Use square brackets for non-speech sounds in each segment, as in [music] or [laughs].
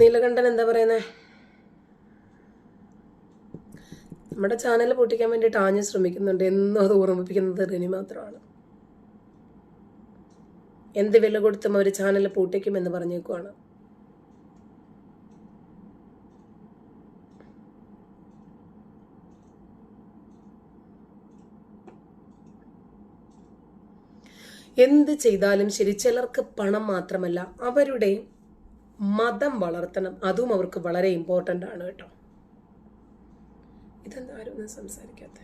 നീലകണ്ഠൻ എന്താ പറയുന്നേ? നമ്മുടെ ചാനൽ പൊട്ടിക്കാൻ വേണ്ടിയിട്ട് ആഞ്ഞ് ശ്രമിക്കുന്നുണ്ട്. എന്നും അത് ഓർമ്മിപ്പിക്കുന്നത് റിനി മാത്രമാണ്. എന്ത് വില കൊടുത്തും അവർ ചാനൽ പൂട്ടിക്കുമെന്ന് പറഞ്ഞേക്കുവാണ്. എന്ത് ചെയ്താലും ശരി ചിലർക്ക് പണം മാത്രമല്ല അവരുടെ മതം വളർത്തണം. അതും അവർക്ക് വളരെ ഇമ്പോർട്ടന്റ് ആണ് കേട്ടോ. ഇതെന്താ? ആരും ഒന്നും സംസാരിക്കാത്ത.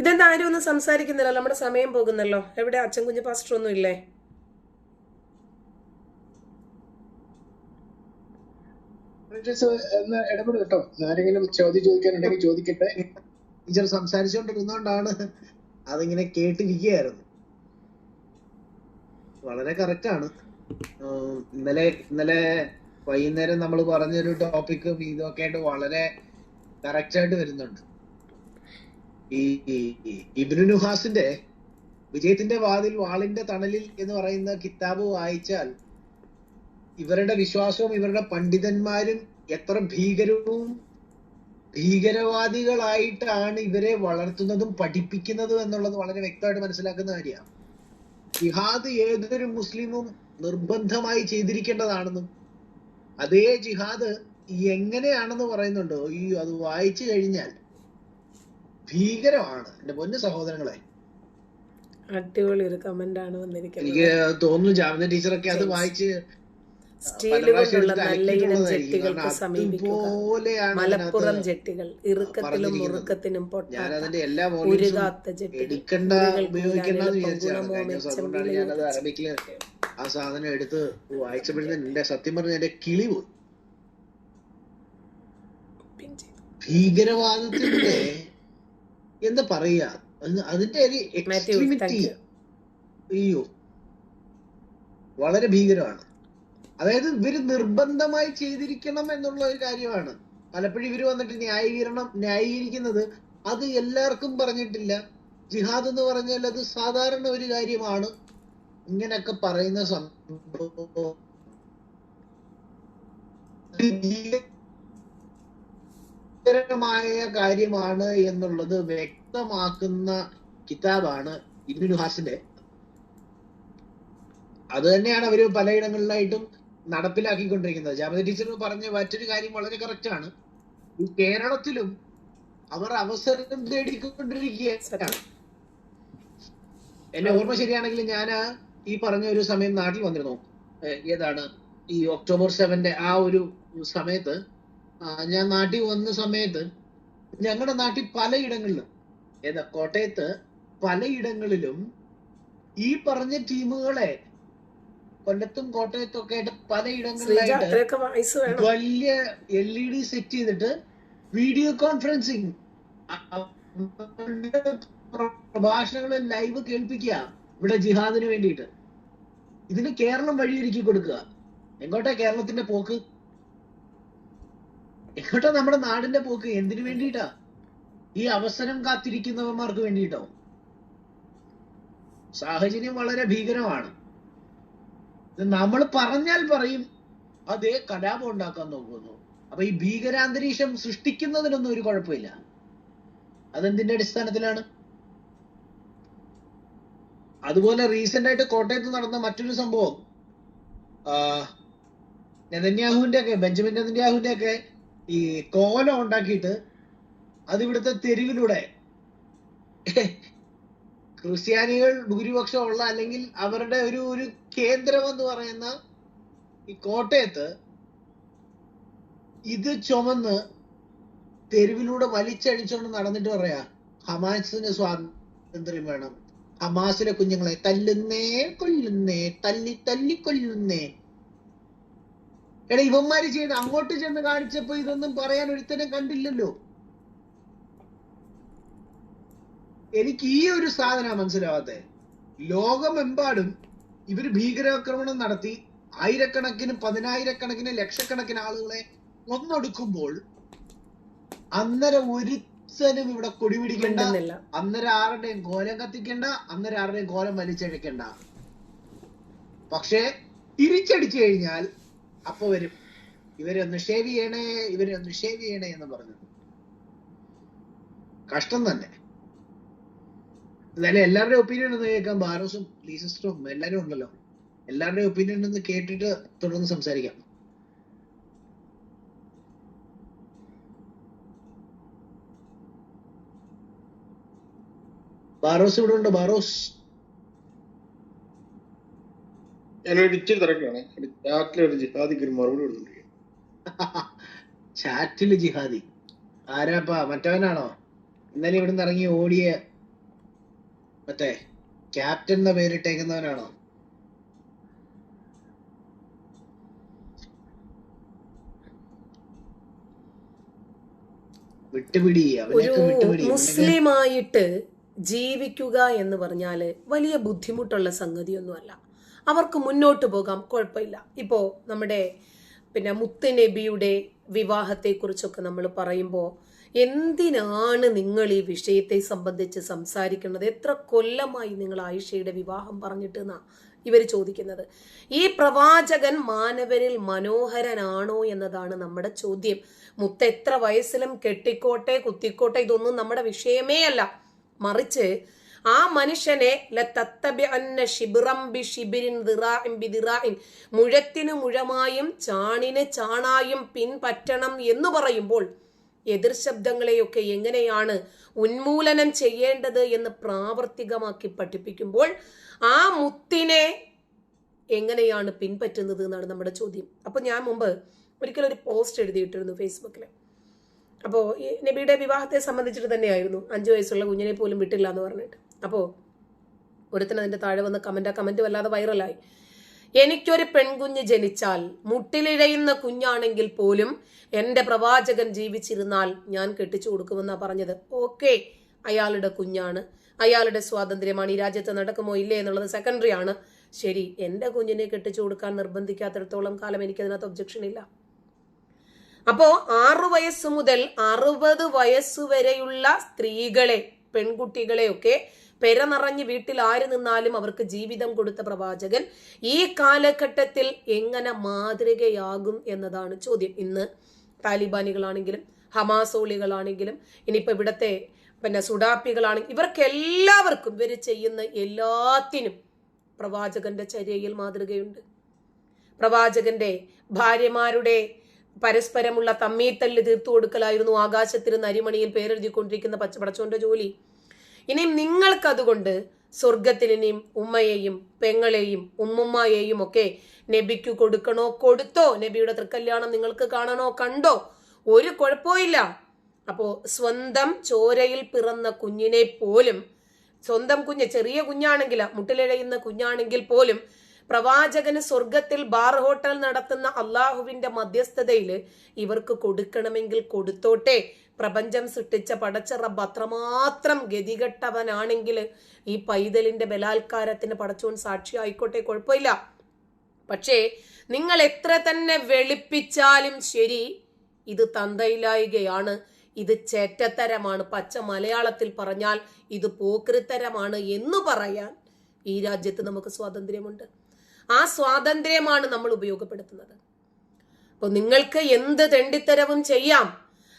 ഇതെന്താ? ആരും ഒന്നും സംസാരിക്കുന്നില്ല നമ്മുടെ സമയം പോകുന്നല്ലോ. എവിടെ? അച്ഛൻ കുഞ്ഞു പാസ്റ്റർ ഒന്നും ഇല്ലേ? ഇടപെടും കേട്ടോ. ആരെങ്കിലും ചോദ്യം ചോദിക്കട്ടെ. ടീച്ചർ സംസാരിച്ചുകൊണ്ടിരുന്നോണ്ടാണ് അതിങ്ങനെ കേട്ടിരിക്കുകയായിരുന്നു. വളരെ കറക്റ്റ് ആണ്. ഇന്നലെ ഇന്നലെ വൈകുന്നേരം നമ്മൾ പറഞ്ഞൊരു ടോപ്പിക്കും ഇതൊക്കെ ആയിട്ട് വളരെ കറക്റ്റ് ആയിട്ട് വരുന്നുണ്ട്. ഈ ഇബ്നു നുഹാസിന്റെ വിജയത്തിന്റെ വാതിൽ വാളിന്റെ തണലിൽ എന്ന് പറയുന്ന കിതാബ് വായിച്ചാൽ ഇവരുടെ വിശ്വാസവും ഇവരുടെ പണ്ഡിതന്മാരും എത്ര ഭീകരവും ഭീകരവാദികളായിട്ടാണ് ഇവരെ വളർത്തുന്നതും പഠിപ്പിക്കുന്നതും എന്നുള്ളത് വളരെ വ്യക്തമായിട്ട് മനസ്സിലാക്കുന്ന കാര്യമാണ്. ജിഹാദ് ഏതൊരു മുസ്ലിമും നിർബന്ധമായി ചെയ്തിരിക്കേണ്ടതാണെന്നും അതേ ജിഹാദ് എങ്ങനെയാണെന്ന് പറയുന്നുണ്ടോ? ഈ അത് വായിച്ചു കഴിഞ്ഞാൽ ഭീകരമാണ്. എന്റെ പൊന്നു സഹോദരങ്ങളെ. അടിപൊളി ഒരു കമന്റ് ആണ് വന്നിരിക്കുന്നത്. എനിക്ക് തോന്നുന്നു ജാമിന ടീച്ചറൊക്കെ അത് വായിച്ച് സ്റ്റീൽ കൊണ്ടുള്ള നല്ല ഇനം ജെട്ടികൾക്ക് സമീപിക്കുക. മലപ്പുറം ജെട്ടികൾ ഇറുക്കത്തിലും. മുറുക്കത്തിനും പൊട്ടാത്ത ഉരുകാത്ത വിചാരിച്ചാണ് ഗുണമോ മെച്ചം വിലയോ ആ സാധനം എടുത്ത് വായിച്ചപ്പോഴത്തേന് എന്റെ സത്യം പറഞ്ഞ എന്റെ കിളി പോയി. ഭീകരവാദത്തിന്റെ എന്താ പറയാ? അതിന്റെ ഒരു എക്സ്ട്രീമിറ്റി അയ്യോ. വളരെ ഭീകരമാണ്. അതായത് ഇവർ നിർബന്ധമായി ചെയ്തിരിക്കണം എന്നുള്ള ഒരു കാര്യമാണ്. പലപ്പോഴും ഇവർ വന്നിട്ട് ന്യായീകരണം ന്യായീകരിക്കുന്നത് അത് എല്ലാവർക്കും പറഞ്ഞിട്ടില്ല. ജിഹാദ് എന്ന് പറഞ്ഞാൽ അത് സാധാരണ ഒരു കാര്യമാണ്. ഇങ്ങനെയൊക്കെ പറയുന്ന സംഭവം. കാര്യമാണ് എന്നുള്ളത് വ്യക്തമാക്കുന്ന കിതാബാണ് ഇബ്നു ഹാസിന്റെ. അത് തന്നെയാണ് അവർ പലയിടങ്ങളിലായിട്ടും നടപ്പിലാക്കിക്കൊണ്ടിരിക്കുന്നത്. ജാമത ടീച്ചർ പറഞ്ഞ മറ്റൊരു കാര്യം വളരെ കറക്റ്റാണ് ഈ കേരളത്തിലും അവർ അവസരം തേടിക്കൊണ്ടിരിക്കുകയാണ് എന്നെ ഓർമ്മ ശരിയാണെങ്കിൽ ഞാൻ ഈ പറഞ്ഞ ഒരു സമയം നാട്ടിൽ വന്നിരുന്നു. ഏതാണ്? ഈ ഒക്ടോബർ സെവന്റെ ആ ഒരു സമയത്ത് ഞാൻ നാട്ടിൽ വന്ന സമയത്ത് ഞങ്ങളുടെ നാട്ടിൽ പലയിടങ്ങളിലും ഏതാ കോട്ടയത്ത് പലയിടങ്ങളിലും ഈ പറഞ്ഞ ടീമുകളെ കൊല്ലത്തും കോട്ടയത്തും ഒക്കെ ആയിട്ട് പലയിടങ്ങളിലായിട്ട് വലിയ എൽ ഇ ഡി സെറ്റ് ചെയ്തിട്ട് വീഡിയോ കോൺഫറൻസിങ് പ്രഭാഷണങ്ങൾ ലൈവ് കേൾപ്പിക്കുക ഇവിടെ ജിഹാദിന് വേണ്ടിയിട്ട്. ഇതിന് കേരളം വഴിയൊരുക്കി കൊടുക്കുക. എങ്ങോട്ടാ കേരളത്തിന്റെ പോക്ക്? എങ്ങോട്ടാ നമ്മുടെ നാടിന്റെ പോക്ക്? എന്തിനു വേണ്ടിയിട്ടാ? ഈ അവസരം കാത്തിരിക്കുന്നവന്മാർക്ക് വേണ്ടിയിട്ടോ? സാഹചര്യം വളരെ ഭീകരമാണ്. നമ്മൾ പറഞ്ഞാൽ പറയും അതേ കലാപം ഉണ്ടാക്കാൻ നോക്കുന്നു. അപ്പൊ ഈ ഭീകരാന്തരീക്ഷം സൃഷ്ടിക്കുന്നതിനൊന്നും ഒരു കുഴപ്പമില്ല. അതെന്തിന്റെ അടിസ്ഥാനത്തിലാണ്? അതുപോലെ റീസെന്റ് ആയിട്ട് കോട്ടയത്ത് നടന്ന മറ്റൊരു സംഭവം നെതന്യാഹുവിന്റെ ഒക്കെ ബെഞ്ചമിൻ നെതന്യാഹുവിന്റെ ഒക്കെ ഈ കോലം ഉണ്ടാക്കിയിട്ട് അത് ഇവിടുത്തെ തെരുവിലൂടെ ക്രിസ്ത്യാനികൾ ഭൂരിപക്ഷം ഉള്ള അല്ലെങ്കിൽ അവരുടെ ഒരു ഒരു കേന്ദ്രം എന്ന് പറയുന്ന ഈ കോട്ടയത്ത് ഇത് ചുമന്ന് തെരുവിലൂടെ വലിച്ചഴിച്ചുകൊണ്ട് നടന്നിട്ട് പറയാ ഹമാസിന് സ്വാതന്ത്ര്യം വേണം. ഹമാസിലെ കുഞ്ഞുങ്ങളെ തല്ലുന്നേ കൊല്ലുന്നേ തല്ലി തല്ലി കൊല്ലുന്നേ. എടാ ഇവന്മാര് ചെയ്ത് അങ്ങോട്ട് ചെന്ന് കാണിച്ചപ്പോ ഇതൊന്നും പറയാൻ ഒരുത്തനെ കണ്ടില്ലല്ലോ. എനിക്ക് ഈ ഒരു സാധന മനസ്സിലാവാത്തെ. ലോകമെമ്പാടും ഇവർ ഭീകരാക്രമണം നടത്തി ആയിരക്കണക്കിന് പതിനായിരക്കണക്കിന് ലക്ഷക്കണക്കിന് ആളുകളെ കൊന്നൊടുക്കുമ്പോൾ അന്നേരം ഒരുത്തനും ഇവിടെ കൊടി പിടിക്കണ്ട മിണ്ടുന്നില്ല. അന്നേരം ആരുടെയും കോലം കത്തിക്കണ്ട അന്നേരം ആരുടെയും കോലം വലിച്ചഴിക്കണ്ട പക്ഷേ തിരിച്ചടിച്ചു കഴിഞ്ഞാൽ അപ്പൊ വരും. ഇവരൊന്ന് ഷേവ് ചെയ്യണേ ഇവരൊന്ന് ഷേവ് ചെയ്യണേ എന്ന് പറഞ്ഞു കഷ്ടം തന്നെ. എന്നാലും എല്ലാവരുടെയും ഒപ്പീനിയൻ ഒന്ന് കേൾക്കാം. ബാരോസും ലീസിസ്റ്ററും എല്ലാരും ഉണ്ടല്ലോ. എല്ലാവരുടെയും ഒപ്പീനിയൻ ഒന്ന് കേട്ടിട്ട് തുടർന്ന് സംസാരിക്കാം. ബാറോസ് ഇവിടെ ഉണ്ട്? ബാറോസ് ഞാനൊരു ഇച്ചിരി തിരക്കാണ് ഒരു ജിഹാദിക്ക് ഒരു മറുപടി കൊടുത്തിരിക്കുകയാണ് ചാറ്റിൽ [laughs] ജിഹാദി. ആരാപ്പാ? മറ്റവനാണോ? ഇന്നലെ ഇവിടുന്ന് ഇറങ്ങി ഓടിയ മറ്റേ ക്യാപ്റ്റൻ എന്ന പേരിട്ടേക്കുന്നവനാണോ വിട്ടുപിടി ഒരു മുസ്ലിമായിട്ട് ജീവിക്കുക എന്ന് പറഞ്ഞാൽ വലിയ ബുദ്ധിമുട്ടുള്ള സംഗതിയൊന്നുമല്ല. അവർക്ക് മുന്നോട്ട് പോകാം കുഴപ്പമില്ല. ഇപ്പോ നമ്മുടെ പിന്നെ മുത്ത് നബിയുടെ വിവാഹത്തെക്കുറിച്ചൊക്കെ നമ്മൾ പറയുമ്പോൾ എന്തിനാണ് നിങ്ങൾ ഈ വിഷയത്തെ സംബന്ധിച്ച് സംസാരിക്കുന്നത്? എത്ര കൊല്ലമായി നിങ്ങൾ ആയിഷയുടെ വിവാഹം പറഞ്ഞിട്ട് എന്നാ ഇവർ ചോദിക്കുന്നത്. ഈ പ്രവാചകൻ മാനവരിൽ മനോഹരനാണോ എന്നതാണ് നമ്മുടെ ചോദ്യം. മുത്ത എത്ര വയസ്സിലും കെട്ടിക്കോട്ടെ കുത്തിക്കോട്ടെ ഇതൊന്നും നമ്മുടെ വിഷയമേ അല്ല. മറിച്ച് ആ മനുഷ്യനെ മുഴത്തിന് മുഴമായും ചാണിന് ചാണായും പിൻപറ്റണം എന്ന് പറയുമ്പോൾ എതിർ ശബ്ദങ്ങളെയൊക്കെ എങ്ങനെയാണ് ഉന്മൂലനം ചെയ്യേണ്ടത് എന്ന് പ്രാവർത്തികമാക്കി പഠിപ്പിക്കുമ്പോൾ ആ മുത്തിനെ എങ്ങനെയാണ് പിൻപറ്റുന്നത് എന്നാണ് നമ്മുടെ ചോദ്യം. അപ്പോൾ ഞാൻ മുമ്പ് ഒരിക്കലും ഒരു പോസ്റ്റ് എഴുതിയിട്ടിരുന്നു ഫേസ്ബുക്കിൽ അപ്പോൾ നബിയുടെ വിവാഹത്തെ സംബന്ധിച്ചിട്ട് തന്നെയായിരുന്നു. അഞ്ചു വയസ്സുള്ള കുഞ്ഞിനെ പോലും വിട്ടില്ല എന്ന് പറഞ്ഞിട്ട്. അപ്പോൾ ഒരുത്തൻ അതിന്റെ താഴെ വന്ന് കമന്റ് ആ കമന്റ് വല്ലാതെ വൈറലായി എനിക്കൊരു പെൺകുഞ്ഞ് ജനിച്ചാൽ മുട്ടിലിഴയുന്ന കുഞ്ഞാണെങ്കിൽ പോലും എന്റെ പ്രവാചകൻ ജീവിച്ചിരുന്നാൽ ഞാൻ കെട്ടിച്ചു കൊടുക്കുമെന്നാ പറഞ്ഞത്. ഓക്കെ അയാളുടെ കുഞ്ഞാണ്. അയാളുടെ സ്വാതന്ത്ര്യമാണ് ഈ രാജ്യത്ത് നടക്കുമോ ഇല്ലേ എന്നുള്ളത് സെക്കൻഡറി ആണ്. ശരി എന്റെ കുഞ്ഞിനെ കെട്ടിച്ചു കൊടുക്കാൻ നിർബന്ധിക്കാത്തിടത്തോളം കാലം എനിക്കതിനകത്ത് ഒബ്ജക്ഷൻ ഇല്ല. അപ്പോ ആറു വയസ്സ് മുതൽ അറുപത് വയസ്സുവരെയുള്ള സ്ത്രീകളെ പെൺകുട്ടികളെയൊക്കെ പെര നിറഞ്ഞ് വീട്ടിൽ ആര് നിന്നാലും അവർക്ക് ജീവിതം കൊടുത്ത പ്രവാചകൻ ഈ കാലഘട്ടത്തിൽ എങ്ങനെ മാതൃകയാകും എന്നതാണ് ചോദ്യം. ഇന്ന് താലിബാനികളാണെങ്കിലും ഹമാസോളികളാണെങ്കിലും ഇനിയിപ്പോൾ ഇവിടത്തെ പിന്നെ സുഡാപ്പികളാണെങ്കിൽ ഇവർക്ക് എല്ലാവർക്കും ഇവർ ചെയ്യുന്ന എല്ലാത്തിനും പ്രവാചകന്റെ ചര്യയിൽ മാതൃകയുണ്ട്. പ്രവാചകന്റെ ഭാര്യമാരുടെ പരസ്പരമുള്ള തമ്മീത്തല്ല് തീർത്തു കൊടുക്കലായിരുന്നു ആകാശത്തിന് നരിമണിയിൽ പേരെഴുതിക്കൊണ്ടിരിക്കുന്ന പച്ചപടച്ചോന്റെ ജോലി. ഇനിയും നിങ്ങൾക്കതുകൊണ്ട് സ്വർഗത്തിൽ ഇനിയും ഉമ്മയെയും പെങ്ങളെയും ഉമ്മുമ്മയെയും ഒക്കെ നബിക്ക് കൊടുക്കണോ കൊടുത്തോ? നബിയുടെ തൃക്കല്യാണം നിങ്ങൾക്ക് കാണണോ കണ്ടോ? ഒരു കുഴപ്പമില്ല അപ്പോ സ്വന്തം ചോരയിൽ പിറന്ന കുഞ്ഞിനെ പോലും സ്വന്തം കുഞ്ഞ് ചെറിയ കുഞ്ഞാണെങ്കിൽ മുട്ടിലിഴയുന്ന കുഞ്ഞാണെങ്കിൽ പോലും പ്രവാചകന് സ്വർഗത്തിൽ ബാർ ഹോട്ടൽ നടത്തുന്ന അള്ളാഹുവിന്റെ മധ്യസ്ഥതയിൽ ഇവർക്ക് കൊടുക്കണമെങ്കിൽ കൊടുത്തോട്ടെ. പ്രപഞ്ചം സൃഷ്ടിച്ച പടച്ച അത്രമാത്രം ഗതികെട്ടവനാണെങ്കിൽ ഈ പൈതലിന്റെ ബലാത്കാരത്തിന് പടച്ചോൻ സാക്ഷി ആയിക്കോട്ടെ കുഴപ്പമില്ല. പക്ഷേ നിങ്ങൾ എത്ര തന്നെ വെളുപ്പിച്ചാലും ശരി ഇത് തന്തയിലായികയാണ്. ഇത് ചേറ്റത്തരമാണ്. പച്ച മലയാളത്തിൽ പറഞ്ഞാൽ ഇത് പോക്കൃത്തരമാണ് എന്ന് പറയാൻ ഈ രാജ്യത്ത് നമുക്ക് സ്വാതന്ത്ര്യമുണ്ട്. ആ സ്വാതന്ത്ര്യമാണ് നമ്മൾ ഉപയോഗപ്പെടുത്തുന്നത്. അപ്പോൾ നിങ്ങൾക്ക് എന്ത് തെണ്ടിത്തരവും ചെയ്യാം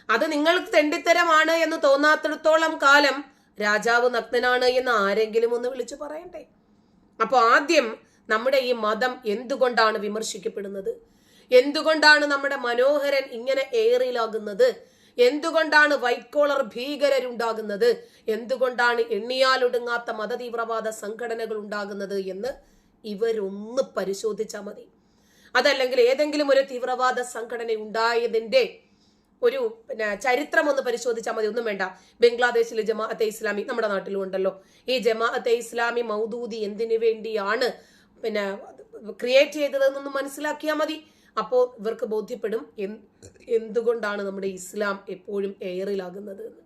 അത് നിങ്ങൾക്ക് തെണ്ടിത്തരമാണ് എന്ന് തോന്നാത്തിടത്തോളം കാലം രാജാവ് നഗ്നനാണ് എന്ന് ആരെങ്കിലും ഒന്ന് വിളിച്ചു പറയണ്ടേ അപ്പോൾ ആദ്യം നമ്മുടെ ഈ മതം എന്തുകൊണ്ടാണ് വിമർശിക്കപ്പെടുന്നത്? എന്തുകൊണ്ടാണ് നമ്മുടെ മനോഹരൻ ഇങ്ങനെ ഏറിലാകുന്നത്? എന്തുകൊണ്ടാണ് വൈറ്റ് കോളർ ഭീകരരുണ്ടാകുന്നത്? എന്തുകൊണ്ടാണ് എണ്ണിയാലൊടുങ്ങാത്ത മതതീവ്രവാദ സംഘടനകൾ ഉണ്ടാകുന്നത് എന്ന് ഇവരൊന്ന് പരിശോധിച്ചാൽ മതി. അതല്ലെങ്കിൽ ഏതെങ്കിലും ഒരു തീവ്രവാദ സംഘടന ഉണ്ടായതിന്റെ ഒരു പിന്നെ ചരിത്രം ഒന്ന് പരിശോധിച്ചാൽ മതി. ഒന്നും വേണ്ട. ബംഗ്ലാദേശിലെ ജമാഅത്തെ ഇസ്ലാമി നമ്മുടെ നാട്ടിലും ഉണ്ടല്ലോ. ഈ ജമാഅത്തെ ഇസ്ലാമി മൗദൂദി എന്തിനു വേണ്ടിയാണ് പിന്നെ ക്രിയേറ്റ് ചെയ്തതെന്നൊന്ന് മനസ്സിലാക്കിയാൽ മതി. അപ്പോൾ ഇവർക്ക് ബോധ്യപ്പെടും എന്തുകൊണ്ടാണ് നമ്മുടെ ഇസ്ലാം എപ്പോഴും എയറിലാകുന്നത് എന്ന്.